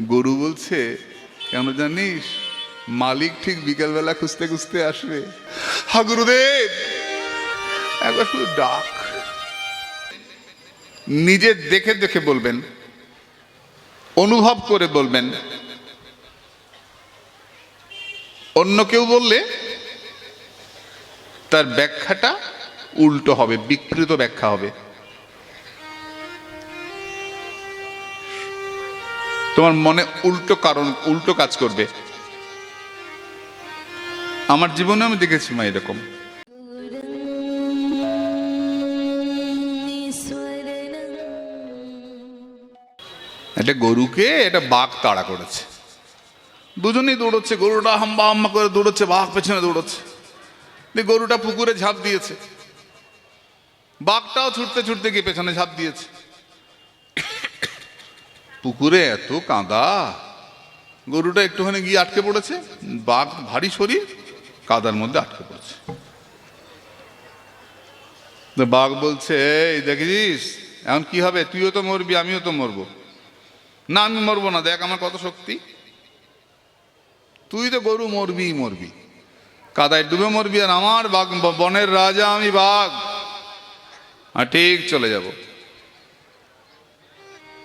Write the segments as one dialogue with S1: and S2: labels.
S1: গরু বলছে, কেন জানিস? মালিক ঠিক বিকেলবেলা খুঁজতে খুঁজতে আসবে। হা, গুরুদেব! একবার শুধু ডাক। নিজে দেখে দেখে বলবেন, অনুভব করে বলবেন। অন্য কেউ বললে, তার ব্যাখ্যাটা উল্টো হবে, বিকৃত ব্যাখ্যা হবে। তোমার মনে উল্টো কারণ, উল্টো কাজ করবে। আমার জীবনে আমি দেখেছি মা এরকম। একটা গরুকে এটা বাঘ তাড়া করেছে। দুজনেই দৌড়চ্ছে, গরুটা হাম্বা হাম্বা করে দৌড়চ্ছে, বাঘ পেছনে দৌড়চ্ছে। দিয়ে গরুটা পুকুরে ঝাঁপ দিয়েছে। বাঘটাও ছুটতে ছুটতে গিয়ে পেছনে ঝাঁপ দিয়েছে। পুকুরে এত কাদা। গরুটা একটুখানি গিয়ে আটকে পড়েছে। বাঘ ভারী শরীর, কাদার মধ্যে আটকে পড়েছে। বাঘ বলছে, এই দেখিস, এখন কি হবে? তুইও তো মরবি, আমিও তো মরবো। না, আমি মরবো না, দেখ আমার কত শক্তি। তুই তো গরু মরবি মরবি। কাদায় ডুবে মরবি, আর আমার বাঘ বনের রাজা আমি বাঘ। আর ঠিক চলে যাব।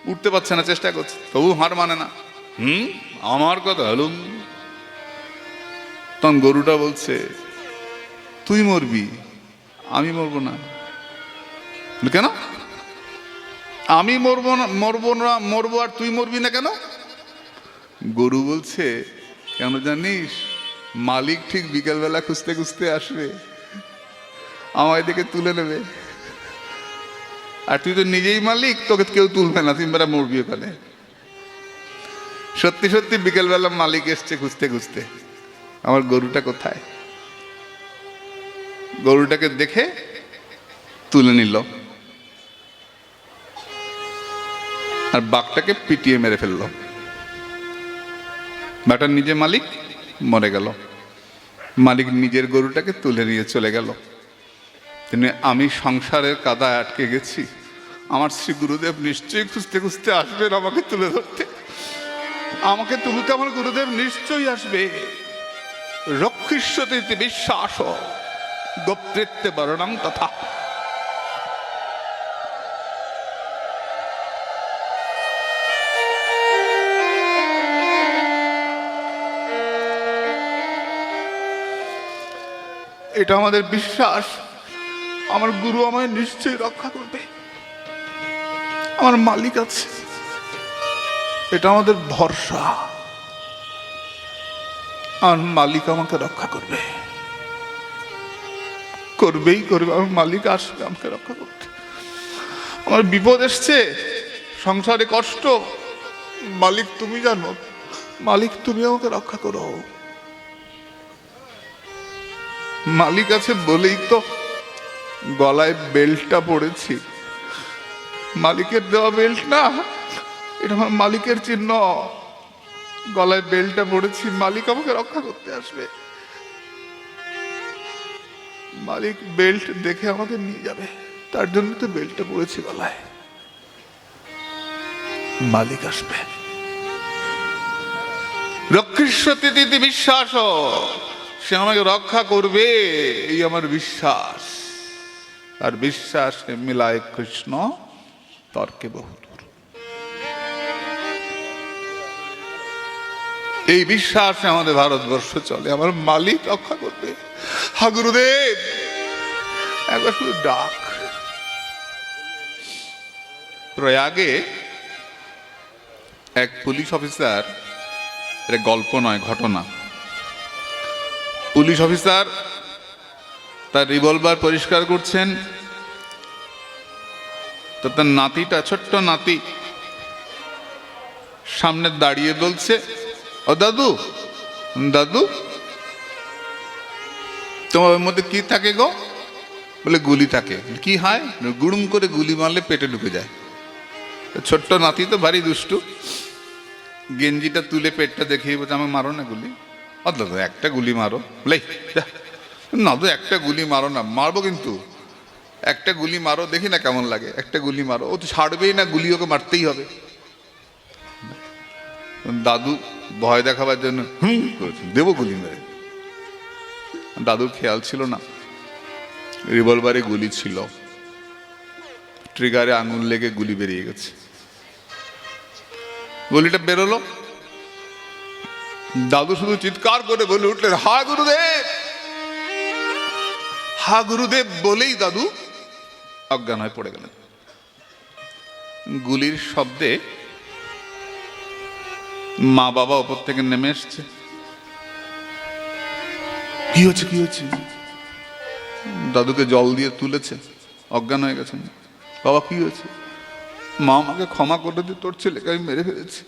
S1: উঠতে পারছে না, চেষ্টা করছে। তবু হার মানে না। হুম? আমার কথা হলুম। তখন গরুটা বলছে, তুই মরবি, আমি মরবো না। কেন? আমি মরবো না মরবো না, মরবো আর তুই মরবি না কেন? গরু বলছে, কেন জানিস, মালিক ঠিক বিকেলবেলা খুঁজতে খুঁজতে আসবে। আমায় দেখে তুলে নেবে। আর তুই তো নিজেই মালিক, তোকে কেউ তুলবে না তুই বেড়া মরবি ওখানে। সত্যি সত্যি বিকেলবেলা মালিক এসছে খুঁজতে খুঁজতে। আমার গরুটা কোথায়? গরুটাকে দেখে তুলে নিল। আর বাঘটাকে পিটিয়ে মেরে ফেলল। বাটার নিজে মালিক, মরে গেল। মালিক নিজের গরুটাকে তুলে নিয়ে চলে গেল। তিনি, আমি সংসারের কাদায় আটকে গেছি। আমার শ্রী গুরুদেব নিশ্চয়ই খুঁজতে খুঁজতে আসবেন আমাকে তুলে ধরতে। আমাকে তুলতে আমার গুরুদেব নিশ্চয়ই আসবে। রক্ষিষ্যতে ইতি বিশ্বাস গোপ্তৃত্বে বর্ণম তথা। এটা আমাদের বিশ্বাস। আমার গুরু আমায় নিশ্চয়ই রক্ষা করবে। আমার মালিক আছে। এটা আমাদের ভরসা। আমার মালিক আমাকে রক্ষা করবে। করবেই করবে। আমার মালিক আসবে আমাকে রক্ষা করতে। আমার বিপদ এসছে। সংসারে কষ্ট। মালিক তুমি জানো। মালিক তুমি আমাকে রক্ষা করো। মালিক আছে বলেই তো গলায় বেল্টটা পড়েছি মালিকের দেওয়া বেল্ট না। এটা আমার মালিকের চিহ্ন। গলায় বেল্টটা পড়েছি, মালিক আমাকে রক্ষা করতে আসবে। মালিক বেল্ট দেখে আমাকে নিয়ে যাবে। তার জন্য তো বেল্টটা পড়েছি গলায়। মালিক আসবে। রক্ষিষ্যতি বিশ্বাস, সে আমাকে রক্ষা করবে, এই আমার বিশ্বাস। আর বিশ্বাস মিলায় কৃষ্ণ। তর্কে বহুদূর। এই বিশ্বাসে আমাদের ভারতবর্ষ চলে, আমার মালিক রক্ষা করবে। হা, গুরুদেব! একবার শুধু ডাক। প্রয়াগে এক পুলিশ অফিসার, এটা গল্প নয়, ঘটনা। পুলিশ অফিসার তার রিভলভার পরিষ্কার করছেন তো তার নাতিটা ছোট্ট নাতি সামনে দাঁড়িয়ে বলছে ও দাদু দাদু তোমার মধ্যে কি থাকে গো? বলে গুলি থাকে। কি হয়? গুড়ুম করে গুলি মারলে পেটে ঢুকে যায়। ছোট্ট নাতি তো ভারী দুষ্টু। গেঞ্জিটা তুলে পেটটা দেখিয়ে বলছে আমাকে মারো না গুলি। ও দাদু একটা গুলি মারো। বলে "এই, যা। না তো একটা গুলি মারো না মারবো কিন্তু। একটা গুলি মারো, দেখি না কেমন লাগে। একটা গুলি মারো। ও তো ছাড়বেই না, গুলি ওকে মারতেই হবে। দাদু ভয় দেখাবার জন্য হুম করেছেন দেবো গুলি মেরে। দাদুর খেয়াল ছিল না। রিভলভারে গুলি ছিল। ট্রিগারে আঙুল লেগে গুলি বেরিয়ে গেছে। গুলিটা বেরোলো। দাদু শুধু চিৎকার করে বলে উঠলেন, হা গুরুদেব! হা গুরুদেব বলেই দাদু অজ্ঞান হয়ে পড়ে গেলেন। গুলির শব্দে মা বাবা ওপর থেকে নেমে এসছে। কি হচ্ছে কি হচ্ছে দাদুকে জল দিয়ে তুলেছে, অজ্ঞান হয়ে গেছেন। বাবা, কি হয়েছে? মা আমাকে ক্ষমা করে দিয়ে তোর ছেলেকে আমি মেরে ফেলেছি।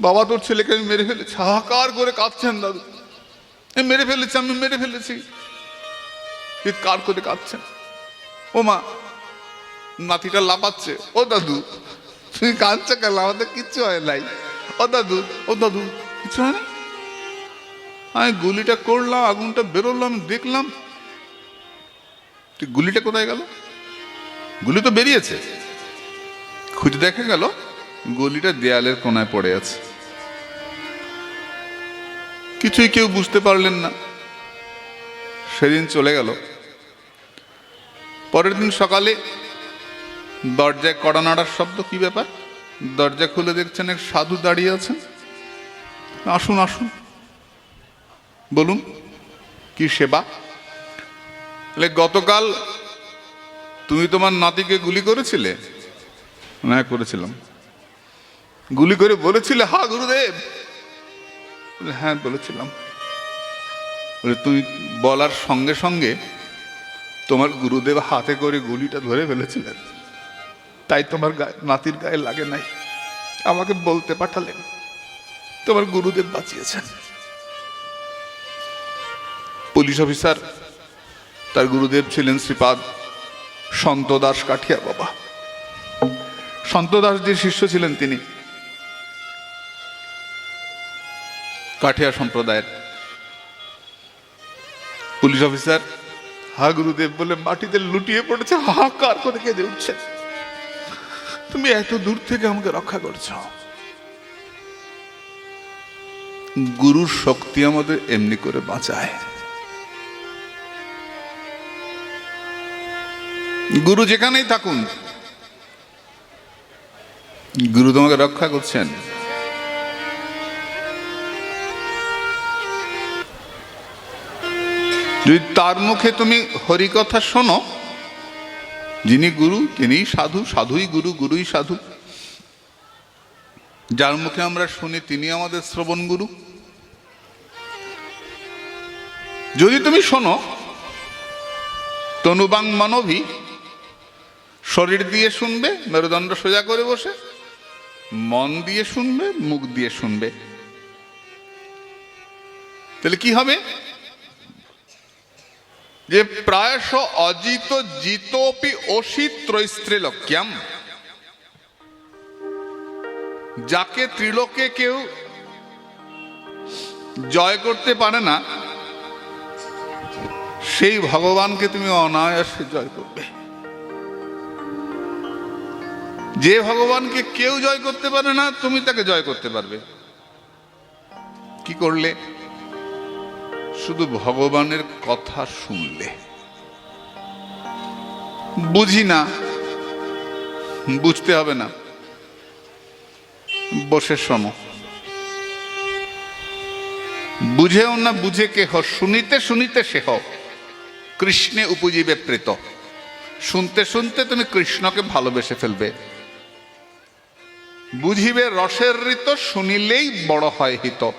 S1: বাবা, তোর ছেলেকে আমি মেরে ফেলেছি। হাহাকার করে কাঁদছেন দাদু। মেরে ফেলেছি, আমি মেরে ফেলেছি। চিৎকার করে কাঁদছেন। ও মা, নাতিটা লাপাচ্ছে ও দাদু, তুমি কাঁদছো কেন? আমাদের কিচ্ছু হয় নাই। ও দাদু ও দাদু কিছু হয় না আমি গুলিটা করলাম, আগুনটা বেরোলাম, দেখলাম। গুলিটা কোথায় গেল? গুলি তো বেরিয়েছে। খুঁজে দেখা গেল, গলিটা দেয়ালের কোনায় পড়ে আছে। কিছুই কেউ বুঝতে পারলেন না। সেদিন চলে গেল। পরের দিন সকালে দরজায় কড়া নাড়ার শব্দ কি ব্যাপার? দরজা খুলে দেখছেন এক সাধু দাঁড়িয়ে আছেন। আসুন আসুন। বলুন কি সেবা? গতকাল তুমি তোমার নাতিকে গুলি করেছিলে? না করেছিলাম। গুলি করে বলেছিলে? হা গুরুদেব! হ্যাঁ বলেছিলাম। বলে, তুমি বলার সঙ্গে সঙ্গে তোমার গুরুদেব হাতে করে গুলিটা ধরে ফেলেছিলেন। তাই তোমার নাতির গায়ে লাগে নাই। আমাকে বলতে পাঠালেন। তোমার গুরুদেব বাঁচিয়েছেন। পুলিশ অফিসার, তার গুরুদেব ছিলেন শ্রীপাদ সন্ত দাস কাঠিয়া বাবা। সন্ত যে শিষ্য ছিলেন তিনি। কাঠিয়া সম্প্রদায়ের। পুলিশ অফিসার হা গুরুদেব বলে মাটিতে লুটিয়ে পড়েছে, হাহাকার করে কেঁদে উঠছে। তুমি এত দূর থেকে আমাকে রক্ষা করছ। গুরুর শক্তি আমাদের এমনি করে বাঁচায়। গুরু যেখানেই থাকুন, গুরু তোমাকে রক্ষা করছেন। যদি তার মুখে তুমি হরিকথা শোনো, যিনি গুরু তিনি সাধু, সাধুই গুরু, গুরুই সাধু। যার মুখে আমরা শুনি তিনি আমাদের শ্রবণ গুরু। যদি তুমি শোনো, তনুবাং মানবী শরীর দিয়ে শুনবে, মেরুদণ্ড সোজা করে বসে, মন দিয়ে শুনবে, মুখ দিয়ে শুনবে। তাহলে কি হবে? যে প্রায়শ অজিত জিতোপি অসি ত্রৈস্ত্রীলক্ষ্যাম। যাকে ত্রিলোকে কেউ জয় করতে পারে না, সেই ভগবানকে তুমি অনায়াসে জয় করবে। যে ভগবানকে কেউ জয় করতে পারে না, তুমি তাকে জয় করতে পারবে। কি করলে? শুধু ভগবানের কথা শুনলে। বুঝি না, বুঝতে হবে না। বসে শোনো। বুঝেও না বুঝে কে হ শুনিতে শুনিতে সে হ কৃষ্ণে উপজীবে প্রীত। শুনতে শুনতে তুমি কৃষ্ণকে ভালোবেসে ফেলবে। বুঝিবে রসের ঋত শুনিলেই বড় হয় হিত।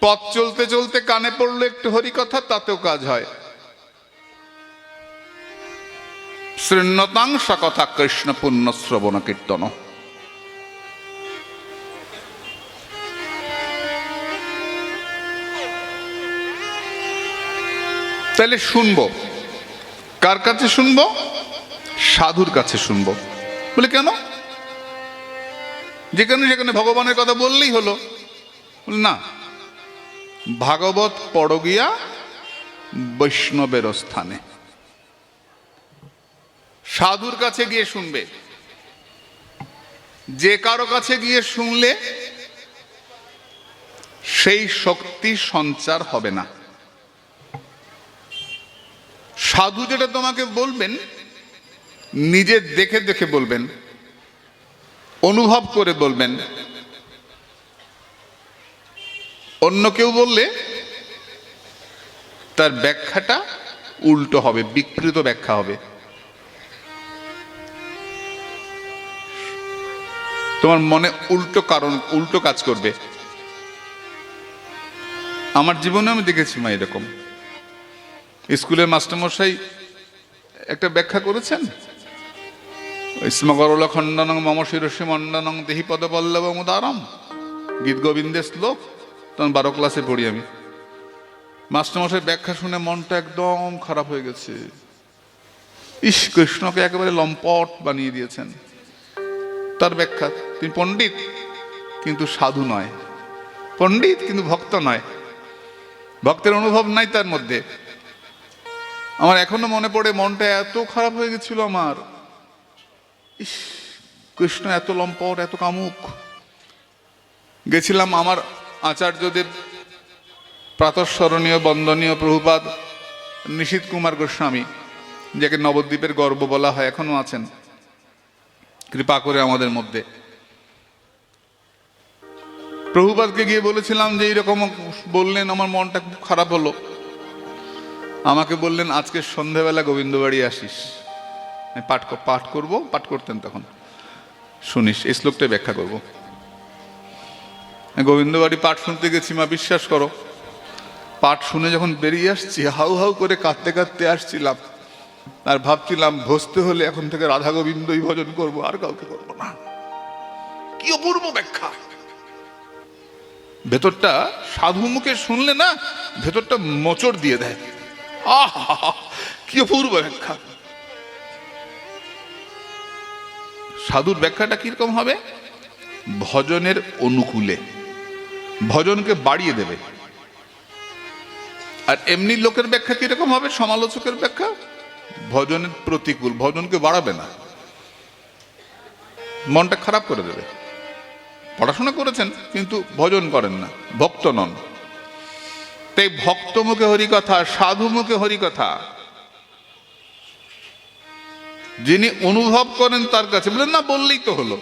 S1: পথ চলতে চলতে কানে পড়ল একটু হরিকথা, তাতেও কাজ হয়। শৃণ্যতাং কথা কৃষ্ণ পুণ্য শ্রবণ কীর্তন। তাহলে শুনব। কার কাছে শুনব? সাধুর কাছে শুনব। বলে, কেন? যেখানে যেখানে ভগবানের কথা বললেই হলো। না। ভাগবত পড়গিয়া বৈষ্ণবের স্থানে সাধুর কাছে গিয়ে শুনবে। যে কারও কাছে গিয়ে শুনলে সেই শক্তি সঞ্চার হবে না। সাধু যেটা তোমাকে বলবেন, নিজে দেখে দেখে বলবেন, অনুভব করে বলবেন অন্য কেউ বললে তার ব্যাখ্যাটা উল্টো হবে, বিকৃত ব্যাখ্যা হবে। তোমার মনে উল্টো কারণ, উল্টো কাজ করবে। আমার জীবনে আমি দেখেছি মা এরকম। স্কুলের মাস্টারমশাই একটা ব্যাখ্যা করেছেন? স্মগরল খণ্ডনং মম শিরসী মণ্ডনং দেহি পদপল্লব মুদারম গীত গোবিন্দের শ্লোক। তখন বারো ক্লাসে পড়ি আমি। মাস্টারমশাই ব্যাখ্যা শুনে মনটা একদম খারাপ হয়ে গেছে। ইস, কৃষ্ণকে একেবারে লম্পট বানিয়ে দিয়েছেন। তার ব্যাখ্যা, তিনি পণ্ডিত, কিন্তু সাধু নয়। পণ্ডিত, কিন্তু ভক্ত নয়। ভক্তের অনুভব নাই তার মধ্যে। আমার এখনও মনে পড়ে, মনটা এত খারাপ হয়ে গেছিল আমার। ইস, কৃষ্ণ এত লম্পট, এত কামুক। গেছিলাম আমার আচার্যদেব প্রাতঃস্মরণীয় বন্দনীয় প্রভুপাদ নিশীত কুমার গোস্বামী, যাকে নবদ্বীপের গর্ব বলা হয় এখনও আছেন। কৃপা করে আমাদের মধ্যে। প্রভুপাদকে গিয়ে বলেছিলাম যে, এইরকম বললেন, আমার মনটা খুব খারাপ হলো। আমাকে বললেন, আজকে সন্ধেবেলা গোবিন্দবাড়ি আসিস। পাঠ পাঠ করব, পাঠ করতেন তখন। শুনিস, এই শ্লোকটাই ব্যাখ্যা করব। গোবিন্দবাড়ি পাঠ শুনতে গেছি, মা, বিশ্বাস করো। পাঠ শুনে যখন বেরিয়ে আসছি, হাউ হাউ করে কাঁদতে কাঁদতে আসছিলাম। আর ভাবছিলাম, ভসতে হলে এখন থেকে রাধা গোবিন্দই ভজন করব, আর কাউকে করব না। কি অপূর্ব ব্যাখ্যা। ভেতরটা সাধু মুখে শুনলে না, ভেতরটা মোচড় দিয়ে দেয়। আহা, কি অপূর্ব ব্যাখ্যা। সাধুর ব্যাখ্যাটা কীরকম হবে? ভজনের অনুকূলে। ভজনকে বাড়িয়ে দেবে। আর এমনি লোকের ব্যাখ্যা কীরকম হবে? সমালোচকের ব্যাখ্যা? ভজনের প্রতিকূল, ভজনকে বাড়াবে না। মনটা খারাপ করে দেবে। পড়াশোনা করেছেন, কিন্তু ভজন করেন না, ভক্ত নন। তাই ভক্ত মুখে হরিকথা, সাধু মুখে হরিকথা। যিনি অনুভব করেন তার কাছে বলেন না, বললেই তো হলো।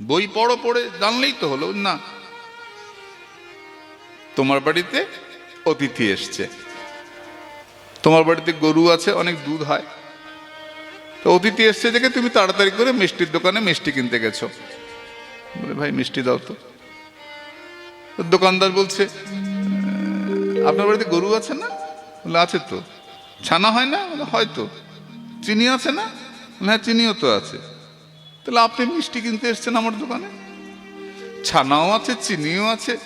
S1: বই পড়ো, পড়ে জানলেই তো হলো। না, তোমার বাড়িতে অতিথি এসছে। তোমার বাড়িতে গরু আছে, অনেক দুধ হয়। তো অতিথি এসছে দেখে তুমি তাড়াতাড়ি করে মিষ্টির দোকানে মিষ্টি কিনতে গেছো। বলে, ভাই, মিষ্টি দাও তো। দোকানদার বলছে আপনার বাড়িতে গরু আছে না? বলে, আছে তো। ছানা হয় না? হয়তো চিনি আছে না? হ্যাঁ চিনিও তো আছে। তাহলে আপনি মিষ্টি কিনতে এসছেন আমার দোকানে? ছানাও আছে, চিনিও আছে।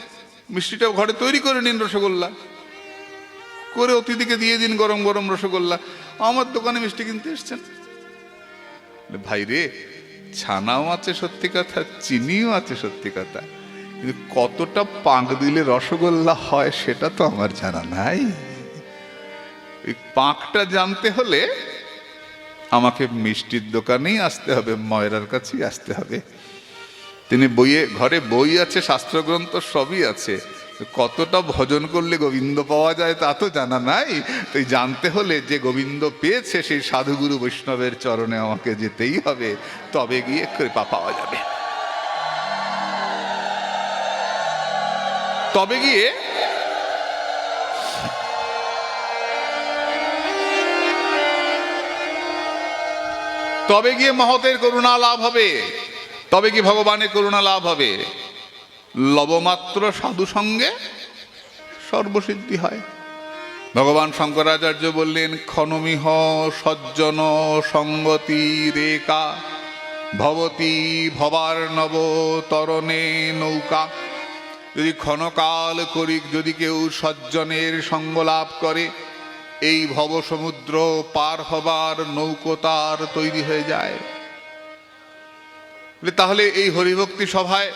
S1: মিষ্টিটাও ঘরে তৈরি করে নিন রসগোল্লা। করে অতিথিকে দিয়ে দিন গরম গরম রসগোল্লা। আমার দোকানে মিষ্টি কিনতে এসছেন। ভাই রে, ছানাও আছে সত্যি কথা, চিনিও আছে সত্যি কথা। কিন্তু কতটা পাঁক দিলে রসগোল্লা হয় সেটা তো আমার জানা নাই। এই পাঁকটা জানতে হলে আমাকে মিষ্টির দোকানেই আসতে হবে, ময়রার কাছেই আসতে হবে। তিনি বইয়ে, ঘরে বই আছে, শাস্ত্রগ্রন্থ সবই আছে। কতটা ভজন করলে গোবিন্দ পাওয়া যায় তা তো জানা নাই। তাই জানতে হলে যে গোবিন্দ পেয়েছে, সেই সাধুগুরু বৈষ্ণবের চরণে আমাকে যেতেই হবে। তবে গিয়ে কৃপা পাওয়া যাবে। তবে গিয়ে তবে গিয়ে মহতের করুণা লাভ হবে। তবে কি ভগবানের করুণা লাভ হবে। লবমাত্র সাধু সঙ্গে সর্বসিদ্ধি হয়। ভগবান শঙ্করাচার্য বললেন ক্ষণমিহ সজ্জন সঙ্গতি রেকা, ভবতী ভবার নব তরণে নৌকা। যদি ক্ষণকাল করি যদি কেউ সজ্জনের সঙ্গ লাভ করে এই ভবসমুদ্র পার হবার নৌকো তার তৈরি হয়ে যায়। তাহলে এই হরিভক্তি সভায়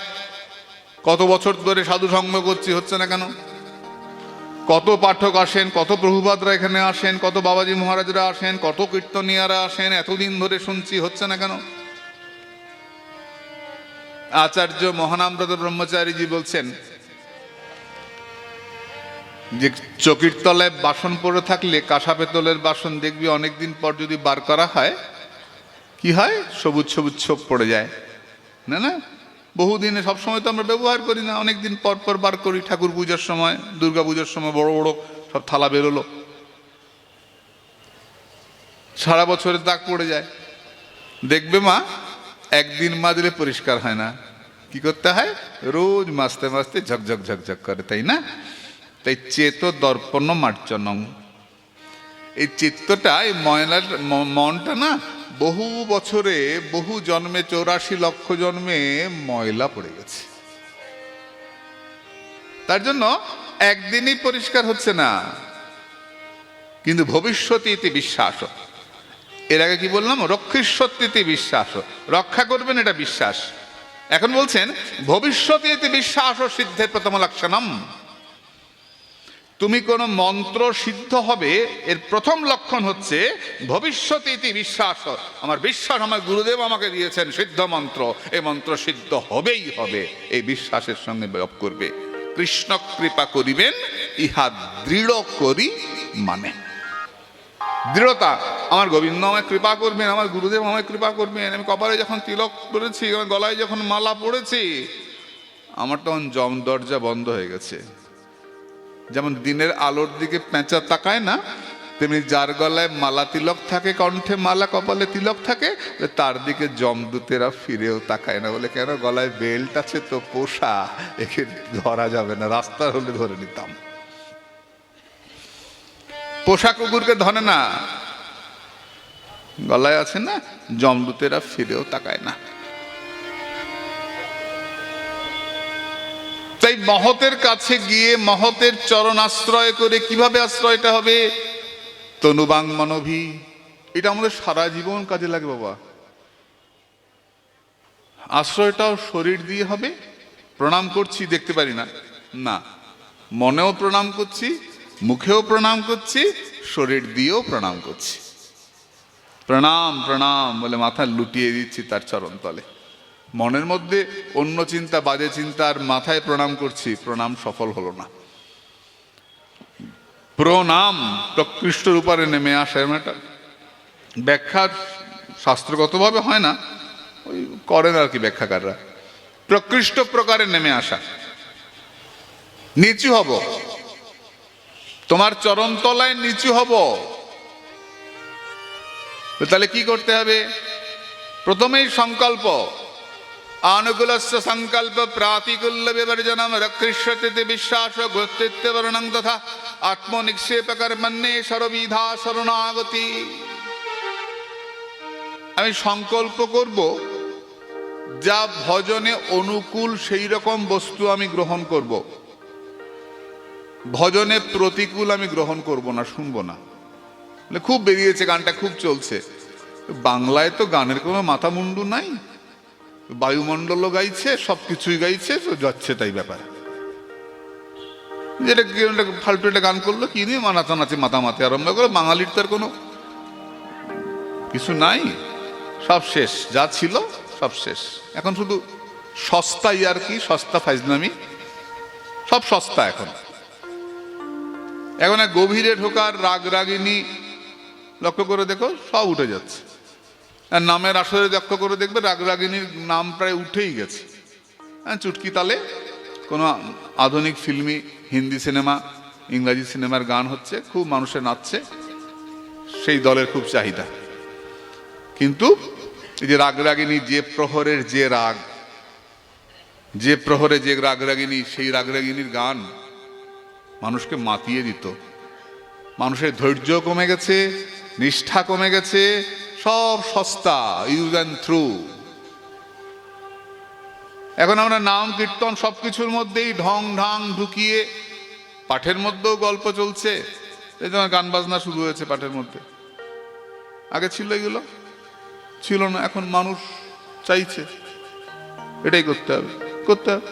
S1: কত বছর ধরে সাধু সঙ্গ করছি, হচ্ছে না কেন? কত পাঠক আসেন, কত প্রভুপাদরা এখানে আসেন, কত বাবাজি মহারাজরা আসেন, কত কীর্তনিয়ারা আসেন, এতদিন ধরে শুনছি, হচ্ছে না কেন? আচার্য মহানামব্রত ব্রহ্মচারীজি বলছেন যে চকির তলায় বাসন পড়ে থাকলে কাঁসা পেতলের বাসন দেখবি অনেকদিন পর যদি বার করা হয়, কি হয়? সবুজ সবুজ ছোপ পড়ে যায়। না না? বহুদিনে সবসময় তো আমরা ব্যবহার করি না। অনেকদিন পর পর বার করি ঠাকুর পূজার সময়, দুর্গা পূজার সময় বড় বড় সব থালা বেরোলো। সারা বছরের দাগ পড়ে যায়। দেখবে মা, একদিন মাজলে পরিষ্কার হয় না। কি করতে হয়? রোজ মাসতে মাসতে ঝকঝক ঝকঝক করে, তাই না? তাই চেত দর্পণ মার্চনং এই চিত্তটা, এই ময়লার মনটা না, বহু বছরে, বহু জন্মে, চৌরাশি লক্ষ জন্মে ময়লা পড়ে গেছে। তার জন্য একদিনই পরিষ্কার হচ্ছে না। কিন্তু ভবিষ্যতে ইতি বিশ্বাস। এর আগে কি বললাম? রক্ষিষ্যতিতে বিশ্বাস। রক্ষা করবেন এটা বিশ্বাস। এখন বলছেন ভবিষ্যতে ইতি বিশ্বাস সিদ্ধের প্রথম লক্ষণম। তুমি কোনো মন্ত্র সিদ্ধ হবে, এর প্রথম লক্ষণ হচ্ছে, ভবিষ্যতে ইতি বিশ্বাস, আমার বিশ্বাস, আমার গুরুদেব আমাকে দিয়েছেন সিদ্ধ মন্ত্র এই মন্ত্র সিদ্ধ হবেই হবে, এই বিশ্বাসের সঙ্গে জপ করবে। কৃষ্ণ কৃপা করিবেন, ইহা দৃঢ় করি মানে। দৃঢ়তা, আমার গোবিন্দ আমায় কৃপা করবেন, আমার গুরুদেব আমায় কৃপা করবেন, আমি কপালে যখন তিলক পড়েছি, আমার গলায় যখন মালা পড়েছি, আমার তখন জম দরজা বন্ধ হয়ে গেছে। যেমন দিনের আলোর দিকে পেঁচা তাকায় না, তেমনি যার গলায় মালা তিলক থাকে, কণ্ঠে মালা, কপালে তিলক থাকে তার দিকে জমদূতেরা ফিরেও তাকায় না বলে, কেন গলায় বেল্ট আছে তো পোষা? একে ধরা যাবে না রাস্তার হলে ধরে নিতাম। পোষা কুকুরকে ধরে না, গলায় আছে না জমদূতেরা ফিরেও তাকায় না। মহতের কাছে গিয়ে মহতের চরণ আশ্রয় করে কীভাবে আশ্রয়টা হবে? তনুবাং মানবী এটা আমাদের সারা জীবন কাজে লাগে বাবা। আশ্রয়টাও শরীর দিয়ে হবে। প্রণাম করছি, দেখতে পারি না। না, মনেও প্রণাম করছি, মুখেও প্রণাম করছি, শরীর দিয়েও প্রণাম করছি। প্রণাম প্রণাম বলে মাথা লুটিয়ে দিচ্ছি তার চরণ তলে। মনের মধ্যে অন্য চিন্তা, বাজে চিন্তা আর মাথায় প্রণাম করছি, প্রণাম সফল হলো না। প্রণাম প্রকৃষ্টর উপরে নেমে আসে একটা ব্যাখ্যা শাস্ত্রগতভাবে হয় না, ওই করেন আর কি ব্যাখ্যাকাররা। প্রকৃষ্ট প্রকারে নেমে আসা। নিচু হব। তোমার চরণ তলায় নিচু হব। তাহলে কি করতে হবে? প্রথমেই সংকল্প। বিবর্জনম রক্ষিষ্যতে বিশ্বাস গোত্রিত্ববর্ণং তথা আত্মনিক্ষেপ কর্মণ্যে সরবিধা শরণাগতি আমি সংকল্প করব, যা ভজনে অনুকূল সেই রকম বস্তু আমি গ্রহণ করব। ভজনে প্রতিকূল আমি গ্রহণ করব না, শুনব না। খুব বেরিয়েছে, গানটা খুব চলছে। বাংলায় তো গানের কোনো মাথা মুন্ডু নাই। বায়ুমণ্ডলও গাইছে সব কিছুই গাইছে যাচ্ছে তাই ব্যাপার। যেটা ফালতু একটা গান করল, কি নিয়ে নাচানাচি মাতামাতি আরম্ভ করে, বাঙালির তার কোনো কিছু নাই। সব শেষ, যা ছিল সব শেষ। এখন শুধু সস্তা ইয়ার কি, সস্তা ফাইজলামি। সব সস্তা এখন। এখন এক গভীরে ঢোকার রাগ রাগিনী লক্ষ্য করে দেখো, সব উঠে যাচ্ছে। নামের আসরে লক্ষ্য করে দেখবে রাগ রাগিনীর নাম প্রায় উঠেই গেছে। হ্যাঁ চুটকি তালে কোনো আধুনিক ফিল্মি হিন্দি সিনেমা, ইংরাজি সিনেমার গান হচ্ছে, খুব মানুষের নাচছে, সেই দলের খুব চাহিদা। কিন্তু এই যে রাগ রাগিনী, যে প্রহরের যে রাগ, যে প্রহরে যে রাগ রাগিনী, সেই রাগ রাগিনীর গান মানুষকে মাতিয়ে দিত। মানুষের ধৈর্য কমে গেছে, নিষ্ঠা কমে গেছে সব সস্তা ইউজ অ্যান্ড থ্রু। এখন আমরা নাম, কীর্তন সবকিছুর মধ্যেই ঢং ঢাং ঢুকিয়ে পাঠের মধ্যেও গল্প চলছে। এই জন্য গান বাজনা শুরু হয়েছে পাঠের মধ্যে। আগে ছিল এগুলো? ছিল না, এখন মানুষ চাইছে। এটাই করতে হবে করতে হবে।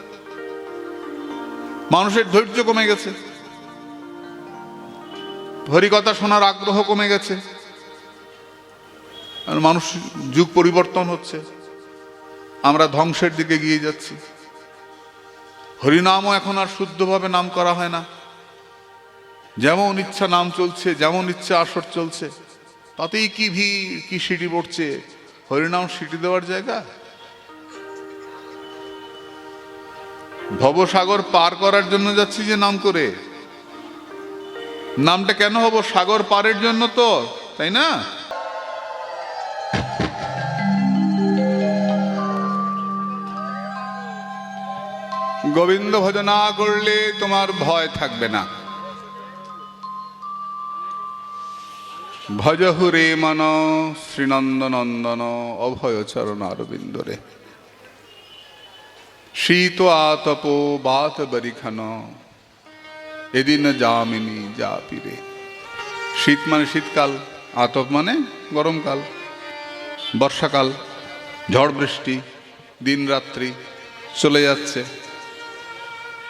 S1: মানুষের ধৈর্য কমে গেছে। হরিকথা শোনার আগ্রহ কমে গেছে। মানুষ যুগ পরিবর্তন হচ্ছে। আমরা ধ্বংসের দিকে গিয়ে যাচ্ছি। হরিনামও এখন আর শুদ্ধভাবে নাম করা হয় না। যেমন ইচ্ছা নাম চলছে, যেমন ইচ্ছা আসর চলছে, তাতেই কি ভিড়, কি সিটি পড়ছে? হরিনাম সিটি দেওয়ার জায়গা? ভবসাগর পার করার জন্য যাচ্ছি যে নাম করে। নামটা কেন হব? সাগর পারের জন্য তো, তাই না? গোবিন্দ ভজনা করলে তোমার ভয় থাকবে না। ভজহুরে মন, শ্রীনন্দনন্দন, অভয় চরণ অরবিন্দ রে শীত আতপ, বাত বরিখান, এদিন যামিনী যা পিরে শীত মানে শীতকাল, আতপ মানে গরমকাল, বর্ষাকাল, ঝড় বৃষ্টি দিন রাত্রি চলে যাচ্ছে।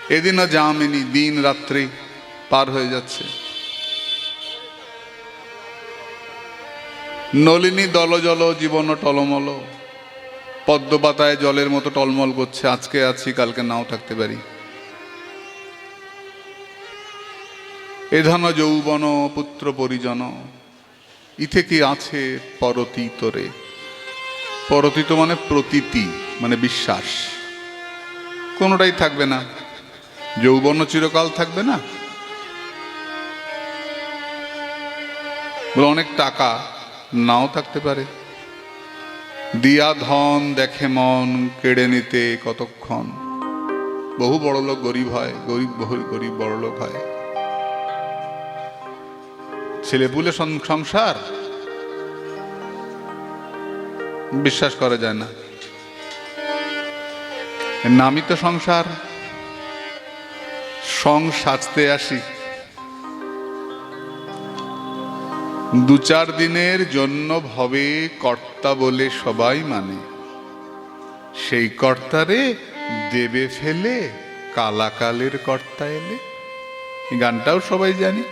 S1: এদিনও যামিনী দিন রাত্রি পার হয়ে যাচ্ছে। নলিনী দলজল জীবন টলমল। পদ্মপাতায় জলের মতো টলমল করছে। আজকে আছি, কালকে নাও থাকতে পারি। এ ধন যৌবন, পুত্র পরিজন, ইথে কি আছে পরতীতরে পরতীত মানে প্রতীতি মানে বিশ্বাস। কোনোটাই থাকবে না। যৌবন চিরকাল থাকবে না? বলে অনেক টাকা নাও থাকতে পারে। দিয়া ধন দেখে মন কেড়ে নিতে কতক্ষণ? বহু বড় লোক গরিব হয়, গরিব বহু গরিব বড় লোক হয়। ছেলেপুলে সংসার? বিশ্বাস করা যায় না। এর নামই তো সংসার? সং সাজতে আসি। দু চার দিনের জন্য ভবে কর্তা বলে সবাই মানে। সেই কর্তারে দেবে ফেলে কালাকালের কর্তা এলে। গানটাও সবাই জানি।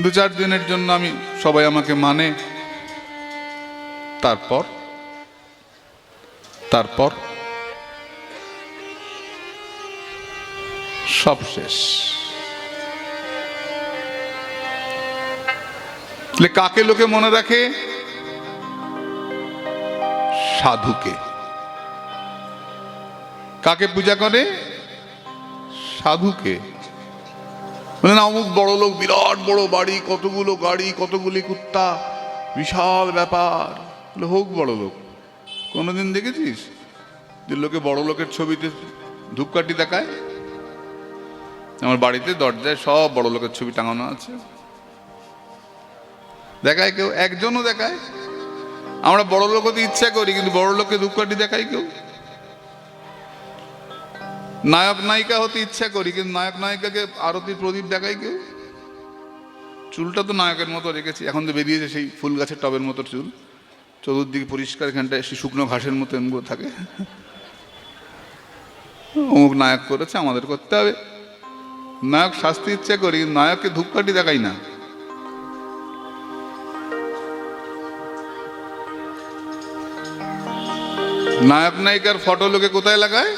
S1: দু চার দিনের জন্য আমি সবাই আমাকে মানে। তারপর? তারপর? সব শেষ। কাকে লোকে মনে রাখে? সাধুকে। কাকে পূজা করে? সাধুকে। বলে, না, অমুক বড় লোক, বিরাট বড় বাড়ি, কতগুলো গাড়ি, কতগুলি কুত্তা, বিশাল ব্যাপার। হোক বড় লোক, কোনোদিন দেখেছিস যে লোকে বড় লোকের ছবিতে ধূপকাঠি দেখায়? আমার বাড়িতে দরজায় সব বড় লোকের ছবি টাঙানো আছে। দেখায় কেউ? একজনও দেখায়? আমরা বড় লোক হতে ইচ্ছা করি, কিন্তু বড় লোককে ধূপকাঠি দেখাই কেউ? নায়ক নায়িকা হতে ইচ্ছা করি, কিন্তু নায়ক নায়িকাকে আরতি প্রদীপ দেখাই কেউ? চুলটা তো নায়কের মতো রেখেছি, এখন তো বেরিয়েছে সেই ফুল গাছের টবের মতো চুল। চতুর্দিকে পরিষ্কার এখানটায় সেই শুকনো ঘাসের মতো এমগুলো থাকে। অমুক নায়ক করেছে, আমাদের করতে হবে। নায়ক শাস্তি ইচ্ছা করি, নায়ককে ধূপকাঠি দেখাই না। নায়ক নায়িকার ফটো লোকে কোথায় লাগায়?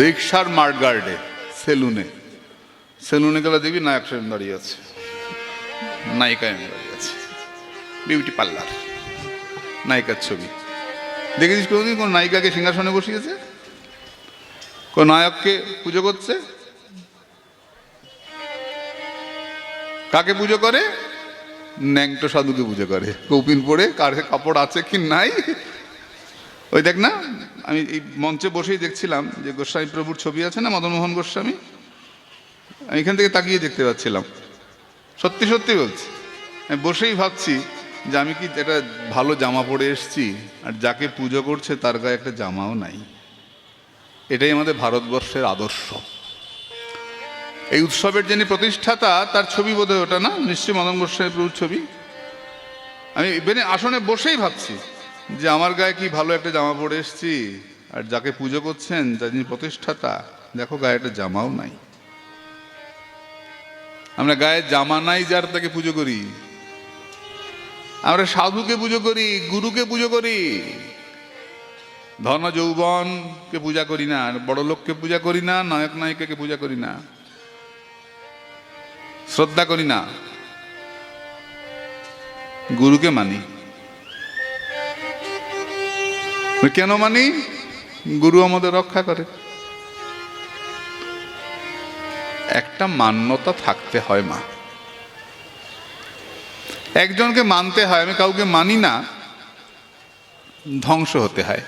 S1: রিক্সার মার্গার্ডে সেলুনে। সেলুনে গেলে দেখবি নায়ক সাহেব দাঁড়িয়ে আছে। নায়িকা এমনি দাঁড়িয়ে আছে। বিউটি পার্লার, নায়িকার ছবি। দেখেছিস কোনোদিন কোন নায়িকাকে সিংহাসনে বসিয়েছে? কোন নায়ককে পুজো করছে? কাকে পুজো করে? ন্যাংটো সাধুকে পুজো করে। কৌপিন পরে কার কাপড় আছে কি নাই? ওই দেখ না, আমি এই মঞ্চে বসেই দেখছিলাম যে গোস্বামী প্রভুর ছবি আছে না, মদনমোহন গোস্বামী? আমি এখান থেকে তাকিয়ে দেখতে পাচ্ছিলাম। সত্যি সত্যি বলছি। আমি বসেই ভাবছি যে আমি কি একটা ভালো জামা পরে এসেছি, আর যাকে পুজো করছে তার গায়ে একটা জামাও নাই। এটাই আমাদের ভারতবর্ষের আদর্শ। এই উৎসবের যিনি প্রতিষ্ঠাতা, তার ছবি বোধহয় ওটা না? নিশ্চয়ই মদন গোস্বামী প্রভুর ছবি? আমি বেনে আসনে বসেই ভাবছি যে আমার গায়ে কি ভালো একটা জামা পরে এসেছি, আর যাকে পুজো করছেন যার যিনি প্রতিষ্ঠাতা, দেখো গায়ে একটা জামাও নাই। আমরা গায়ে জামা নাই যার তাকে পুজো করি। আমরা সাধুকে পুজো করি, গুরুকে পুজো করি। ধন যৌবনকে পূজা করি না, বড় লোককে পূজা করি না, নায়ক নায়িকাকে পূজা করি না, শ্রদ্ধা করি না, গুরুকে মানি। কেন মানি? গুরু আমাদের রক্ষা করে। একটা মান্যতা থাকতে হয় মা। একজনকে মানতে হয়, আমি কাউকে মানি না, ধ্বংস হতে হয়।